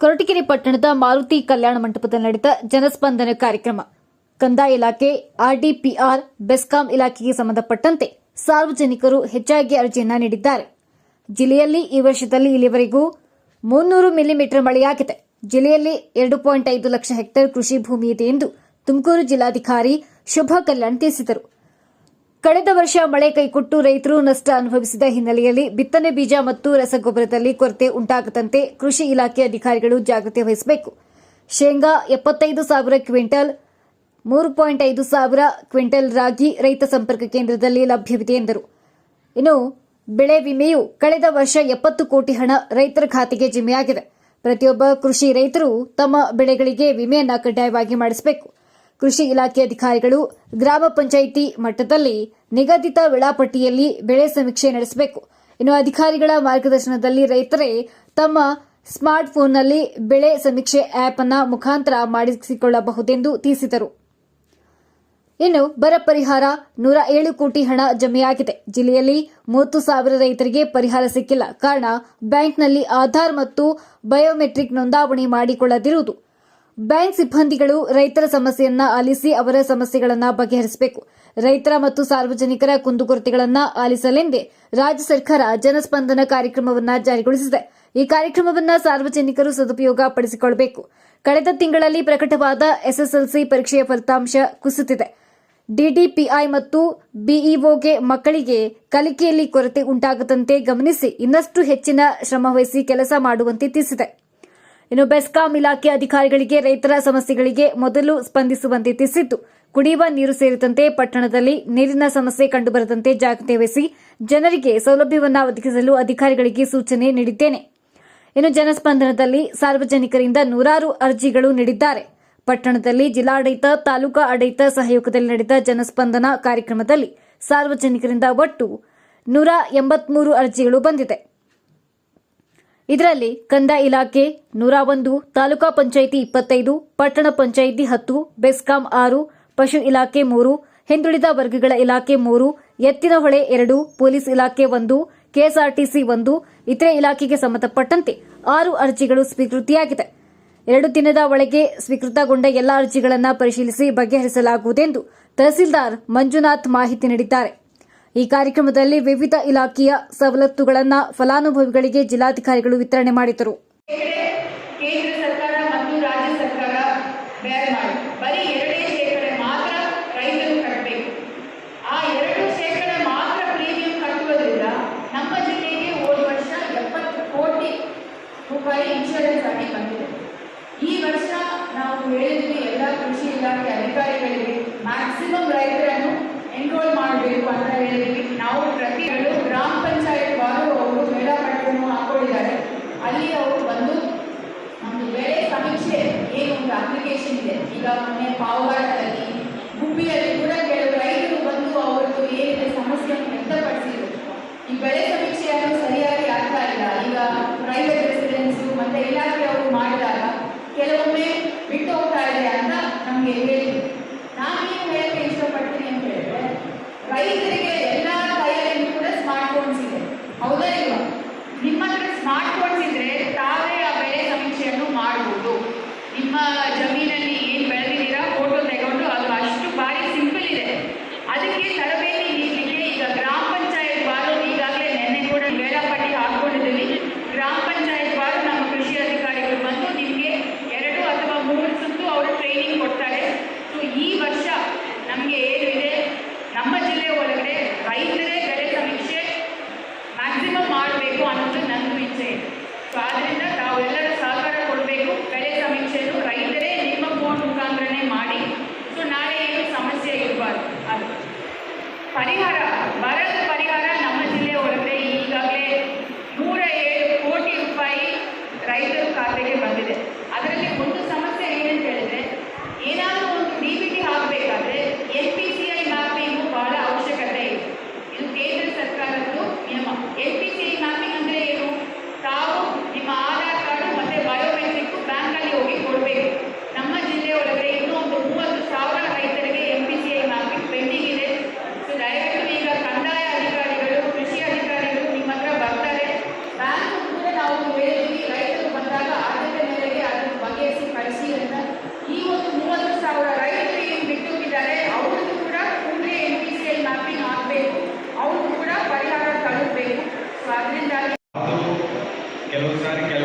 ಕೊರಟಗೆರೆ ಪಟ್ಟಣದ ಮಾರುತಿ ಕಲ್ಯಾಣ ಮಂಟಪದಲ್ಲಿ ನಡೆದ ಜನಸ್ಪಂದನ ಕಾರ್ಯಕ್ರಮ. ಕಂದಾಯ ಇಲಾಖೆ, ಆರ್ಡಿಪಿಆರ್, ಬೆಸ್ಕಾಂ ಇಲಾಖೆಗೆ ಸಂಬಂಧಪಟ್ಟಂತೆ ಸಾರ್ವಜನಿಕರು ಹೆಚ್ಚಾಗಿ ಅರ್ಜಿಯನ್ನ ನೀಡಿದ್ದಾರೆ. ಜಿಲ್ಲೆಯಲ್ಲಿ ಈ ವರ್ಷದಲ್ಲಿ ಇಲ್ಲಿವರೆಗೂ ಮುನ್ನೂರು ಮಿಲಿಮೀಟರ್ ಮಳೆಯಾಗಿದೆ. ಜಿಲ್ಲೆಯಲ್ಲಿ ಎರಡು ಪಾಯಿಂಟ್ ಐದು ಲಕ್ಷ ಹೆಕ್ಟೇರ್ ಕೃಷಿ ಭೂಮಿ ಇದೆ ಎಂದು ತುಮಕೂರು ಜಿಲ್ಲಾಧಿಕಾರಿ ಶುಭಾ ಕಲ್ಯಾಣ್ ತಿಳಿಸಿದರು. ಕಳೆದ ವರ್ಷ ಮಳೆ ಕೈಕೊಟ್ಟು ರೈತರು ನಷ್ಟ ಅನುಭವಿಸಿದ ಹಿನ್ನೆಲೆಯಲ್ಲಿ ಬಿತ್ತನೆ ಬೀಜ ಮತ್ತು ರಸಗೊಬ್ಬರದಲ್ಲಿ ಕೊರತೆ ಉಂಟಾಗದಂತೆ ಕೃಷಿ ಇಲಾಖೆ ಅಧಿಕಾರಿಗಳು ಜಾಗ್ರತೆ ವಹಿಸಬೇಕು. ಶೇಂಗಾ ಎಪ್ಪತ್ತೈದು ಸಾವಿರ ಕ್ವಿಂಟಲ್, ಮೂರು ಪಾಯಿಂಟ್ ಐದು ಸಾವಿರ ಕ್ವಿಂಟಲ್ ರಾಗಿ ರೈತ ಸಂಪರ್ಕ ಕೇಂದ್ರದಲ್ಲಿ ಲಭ್ಯವಿದೆ ಎಂದರು. ಇನ್ನು ಬೆಳೆ ವಿಮೆಯು ಕಳೆದ ವರ್ಷ ಎಪ್ಪತ್ತು ಕೋಟಿ ಹಣ ರೈತರ ಖಾತೆಗೆ ಜಮೆಯಾಗಿದೆ. ಪ್ರತಿಯೊಬ್ಬ ಕೃಷಿ ರೈತರು ತಮ್ಮ ಬೆಳೆಗಳಿಗೆ ವಿಮೆಯನ್ನು ಕಡ್ಡಾಯವಾಗಿ ಮಾಡಿಸಬೇಕು. ಕೃಷಿ ಇಲಾಖೆ ಅಧಿಕಾರಿಗಳು ಗ್ರಾಮ ಪಂಚಾಯಿತಿ ಮಟ್ಟದಲ್ಲಿ ನಿಗದಿತ ವೇಳಾಪಟ್ಟಿಯಲ್ಲಿ ಬೆಳೆ ಸಮೀಕ್ಷೆ ನಡೆಸಬೇಕು. ಇನ್ನು ಅಧಿಕಾರಿಗಳ ಮಾರ್ಗದರ್ಶನದಲ್ಲಿ ರೈತರೇ ತಮ್ಮ ಸ್ಮಾರ್ಟ್ಫೋನ್ನಲ್ಲಿ ಬೆಳೆ ಸಮೀಕ್ಷೆ ಆಪ್ ಅನ್ನ ಮುಖಾಂತರ ಮಾಡಿಸಿಕೊಳ್ಳಬಹುದೆಂದು ತಿಳಿಸಿದರು. ಇನ್ನು ಬರ ಪರಿಹಾರ ನೂರ ಏಳು ಕೋಟಿ ಹಣ ಜಮೆಯಾಗಿದೆ. ಜಿಲ್ಲೆಯಲ್ಲಿ ಮೂವತ್ತು ಸಾವಿರ ರೈತರಿಗೆ ಪರಿಹಾರ ಸಿಕ್ಕಿಲ್ಲ. ಕಾರಣ ಬ್ಯಾಂಕ್ನಲ್ಲಿ ಆಧಾರ್ ಮತ್ತು ಬಯೋಮೆಟ್ರಿಕ್ ನೋಂದಾವಣಿ ಮಾಡಿಕೊಳ್ಳದಿರುವುದು. ಬ್ಯಾಂಕ್ ಸಿಬ್ಬಂದಿಗಳು ರೈತರ ಸಮಸ್ಯೆಯನ್ನ ಆಲಿಸಿ ಅವರ ಸಮಸ್ಯೆಗಳನ್ನು ಬಗೆಹರಿಸಬೇಕು. ರೈತರ ಮತ್ತು ಸಾರ್ವಜನಿಕರ ಕುಂದುಕೊರತೆಗಳನ್ನ ಆಲಿಸಲೆಂದೇ ರಾಜ್ಯ ಸರ್ಕಾರ ಜನಸ್ಪಂದನ ಕಾರ್ಯಕ್ರಮವನ್ನು ಜಾರಿಗೊಳಿಸಿದೆ. ಈ ಕಾರ್ಯಕ್ರಮವನ್ನು ಸಾರ್ವಜನಿಕರು ಸದುಪಯೋಗ ಪಡಿಸಿಕೊಳ್ಳಬೇಕು ಕಳೆದ ತಿಂಗಳಲ್ಲಿ ಪ್ರಕಟವಾದ ಎಸ್ಎಸ್ಎಲ್ಸಿ ಪರೀಕ್ಷೆಯ ಫಲಿತಾಂಶ ಕುಸಿತಿದೆ. ಡಿಡಿಪಿಐ ಮತ್ತು ಬಿಇಒಗೆ ಮಕ್ಕಳಿಗೆ ಕಲಿಕೆಯಲ್ಲಿ ಕೊರತೆ ಉಂಟಾಗದಂತೆ ಗಮನಿಸಿ ಇನ್ನಷ್ಟು ಹೆಚ್ಚಿನ ಶ್ರಮವಹಿಸಿ ಕೆಲಸ ಮಾಡುವಂತೆ ತಿಳಿಸಿದೆ. ಇನ್ನು ಬೆಸ್ಕಾಂ ಇಲಾಖೆ ಅಧಿಕಾರಿಗಳಿಗೆ ರೈತರ ಸಮಸ್ಯೆಗಳಿಗೆ ಮೊದಲು ಸ್ಪಂದಿಸುವಂತೆ ತಿಳಿಸಿದ್ದು, ಕುಡಿಯುವ ನೀರು ಸೇರಿದಂತೆ ಪಟ್ಟಣದಲ್ಲಿ ನೀರಿನ ಸಮಸ್ಯೆ ಕಂಡುಬರದಂತೆ ಜಾಗೃತಿ ವಹಿಸಿ ಜನರಿಗೆ ಸೌಲಭ್ಯವನ್ನು ಒದಗಿಸಲು ಅಧಿಕಾರಿಗಳಿಗೆ ಸೂಚನೆ ನೀಡಿದ್ದೇನೆ. ಇನ್ನು ಜನಸ್ಪಂದನದಲ್ಲಿ ಸಾರ್ವಜನಿಕರಿಂದ ನೂರಾರು ಅರ್ಜಿಗಳು ನೀಡಿದ್ದಾರೆ. ಪಟ್ಟಣದಲ್ಲಿ ಜಿಲ್ಲಾಡಳಿತ, ತಾಲೂಕಾ ಆಡಳಿತ ಸಹಯೋಗದಲ್ಲಿ ನಡೆದ ಜನಸ್ಪಂದನ ಕಾರ್ಯಕ್ರಮದಲ್ಲಿ ಸಾರ್ವಜನಿಕರಿಂದ ಒಟ್ಟು ನೂರ ಎಂಬತ್ಮೂರು ಅರ್ಜಿಗಳು ಬಂದಿದೆ. ಇದರಲ್ಲಿ ಕಂದಾಯ ಇಲಾಖೆ ನೂರ ಒಂದು, ತಾಲೂಕಾ ಪಂಚಾಯಿತಿ ಇಪ್ಪತ್ತೈದು, ಪಟ್ಟಣ ಪಂಚಾಯಿತಿ ಹತ್ತು, ಬೆಸ್ಕಾಂ ಆರು, ಪಶು ಇಲಾಖೆ ಮೂರು, ಹಿಂದುಳಿದ ವರ್ಗಗಳ ಇಲಾಖೆ ಮೂರು ಎತ್ತಿನಹೊಳೆ ಎರಡು, ಪೊಲೀಸ್ ಇಲಾಖೆ ಒಂದು, ಕೆಎಸ್ಆರ್ಟಿಸಿ ಒಂದು, ಇತರೆ ಇಲಾಖೆಗೆ ಸಂಬಂಧಪಟ್ಟಂತೆ ಆರು ಅರ್ಜಿಗಳು ಸ್ವೀಕೃತಿಯಾಗಿದೆ. ಎರಡು ದಿನದ ಒಳಗೆ ಸ್ವೀಕೃತಗೊಂಡ ಎಲ್ಲ ಅರ್ಜಿಗಳನ್ನು ಪರಿಶೀಲಿಸಿ ಬಗೆಹರಿಸಲಾಗುವುದೆಂದು ತಹಸೀಲ್ದಾರ್ ಮಂಜುನಾಥ್ ಮಾಹಿತಿ ನೀಡಿದ್ದಾರೆ. ಈ ಕಾರ್ಯಕ್ರಮದಲ್ಲಿ ವಿವಿಧ ಇಲಾಖೆಯ ಸವಲತ್ತುಗಳನ್ನು ಫಲಾನುಭವಿಗಳಿಗೆ ಜಿಲ್ಲಾಧಿಕಾರಿಗಳು ವಿತರಣೆ ಮಾಡಿದರು. ಈ ವರ್ಷ ನಾವು ಹೇಳಿದ್ವಿ, ಎಲ್ಲ ಕೃಷಿ ಇಲಾಖೆ ಅಧಿಕಾರಿಗಳಿಗೆ ಮ್ಯಾಕ್ಸಿಮಮ್ ರೈತರನ್ನು ಎನ್ರೋಲ್ ಮಾಡಬೇಕು ಅಂತ ಹೇಳಿ ನಾವು ಪ್ರತಿಗಳು ಗ್ರಾಮ ಪಂಚಾಯತ್ ವಾರು ಅವರು ವೇಳಾಪಟ್ಟಿಯನ್ನು ಹಾಕೊಂಡಿದ್ದಾರೆ ಅಲ್ಲಿ ಅವರು ಬಂದು ಒಂದು ಬೆಳೆ ಸಮೀಕ್ಷೆ, ಏನು ಒಂದು ಅಪ್ಲಿಕೇಶನ್ ಇದೆ, ಈಗ ಮೊನ್ನೆ ಪಾವಗಡದಲ್ಲಿ, ಗುಬ್ಬಿಯಲ್ಲಿ ಕೂಡ ಕೆಲವು ರೈತರು ಬಂದು ಅವರದ್ದು ಏನಿದೆ ಸಮಸ್ಯೆಯನ್ನು ವ್ಯಕ್ತಪಡಿಸಿದರು. ಈ ಬೆಳೆ ಸಮೀಕ್ಷೆಯನ್ನು ಸರಿಯಾಗಿ ಆಗ್ತಾ ಇಲ್ಲ. ಈಗ ಪ್ರೈವೇಟ್ ರೆಸಿಡೆನ್ಸು ಮತ್ತು ಇಲಾಖೆ ಅವರು ಮಾಡಿದಾಗ ರೈತರಿಗೆ Rosário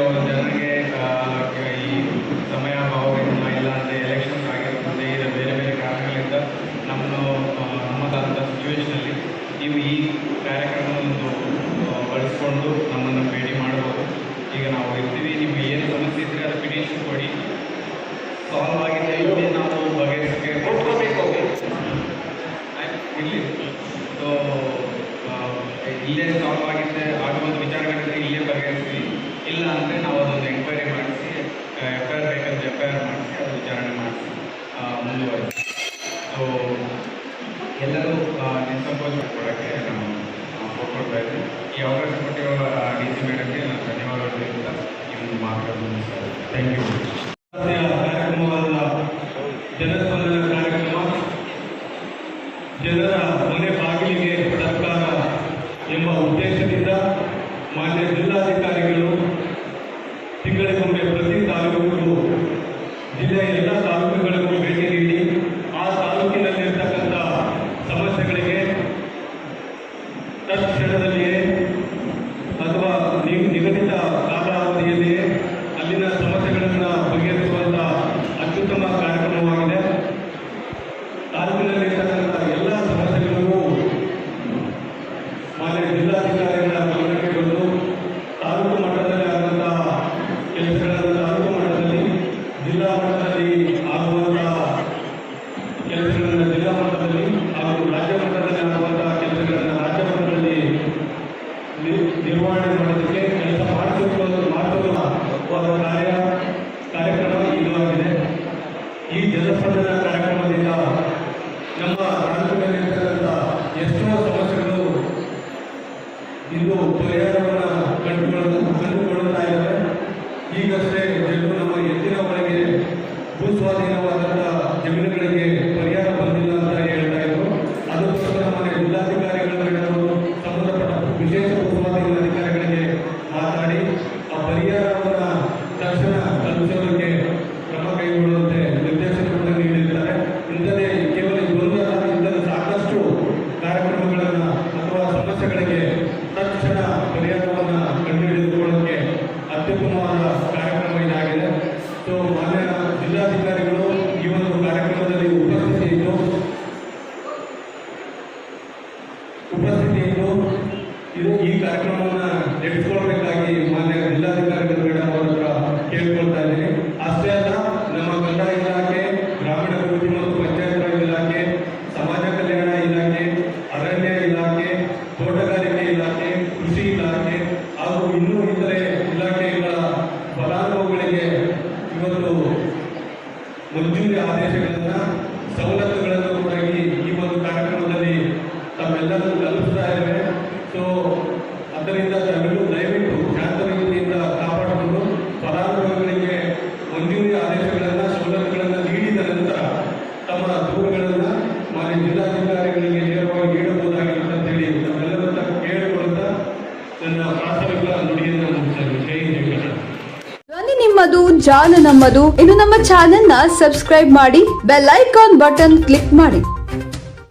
ಧನ್ಯವಾದ ಸೊ ಎಲ್ಲರೂ ಡಿಸಂಪೋಸ್ ಮಾಡಿಕೊಡೋಕ್ಕೆ ನಾನು ಒಪ್ಕೊಳ್ತಾ ಇದ್ದೀನಿ ಈ ಅವಕಾಶ ಕೊಟ್ಟಿರೋ ಡಿ ಸಿ ಮೇಡಮ್ಗೆ ನಾನು ಧನ್ಯವಾದ ಹೇಳ್ತಾ ಈ ಥ್ಯಾಂಕ್ ಯು ಕಾರ್ಯಕ್ರಮವನ್ನು ಜನಸ್ಪಂದನೆ ಪರಿಹಾರವನ್ನು ಕಂಡುಕೊಳ್ಳ, ಕಂಡುಕೊಳ್ಳುತ್ತಾ ಇದ್ದಾರೆ. ಈಗಷ್ಟೇ ಜನರು ನಮ್ಮ ಎತ್ತಿನ ಒಳಗೆ ಭೂಸ್ವಾಧೀನವಾದಂಥ ಜಮೀನುಗಳಿಗೆ ಪರಿಹಾರ ಬಂದಿಲ್ಲ ಅಂತ ಹೇಳ್ತಾ ಇದ್ರು. ಅದಕ್ಕೋಸ್ಕರ ನಮ್ಮ ಜಿಲ್ಲಾಧಿಕಾರಿಗಳ ಸಂಬಂಧಪಟ್ಟ ವಿಶೇಷ ಭೂಸ್ವಾಧೀನ ಅಧಿಕಾರಿಗಳಿಗೆ ಮಾತಾಡಿ, ಆ ಪರಿಹಾರ ಮಾನ್ಯ ಜಿಲ್ಲಾಧಿಕಾರಿಗಳು ಮಂಜೂರಿ ಆದೇಶಗಳನ್ನ ಸವಲತ್ತುಗಳನ್ನು ಕೂಡ ಈ ಒಂದು ಕಾರ್ಯಕ್ರಮದಲ್ಲಿ ತಮ್ಮೆಲ್ಲರೂ ತಲುಪಿಸ್ತಾ ಇವೆ ಸೊ ಅದರಿಂದ ತಮಿಳು ದಯವಿಟ್ಟು ಶಾಂತ ರೀತಿಯಿಂದ ಕಾಪಾಡಿಕೊಂಡು ಫಲಾನುಭವಿಗಳಿಗೆ ಮಂಜೂರಿ ಆದೇಶಗಳನ್ನು ಸವಲತ್ತುಗಳನ್ನು ನೀಡಿದ ನಂತರ ತಮ್ಮ ದೂರುಗಳನ್ನ ಮಾನ್ಯ ಜಿಲ್ಲಾ ಜಾಣ ನಮ್ಮದು. ಇನ್ನು ನಮ್ಮ ಚಾನೆಲ್ನ ಸಬ್ಸ್ಕ್ರೈಬ್ ಮಾಡಿ ಬೆಲ್ ಐಕಾನ್ ಬಟನ್ ಕ್ಲಿಕ್ ಮಾಡಿ.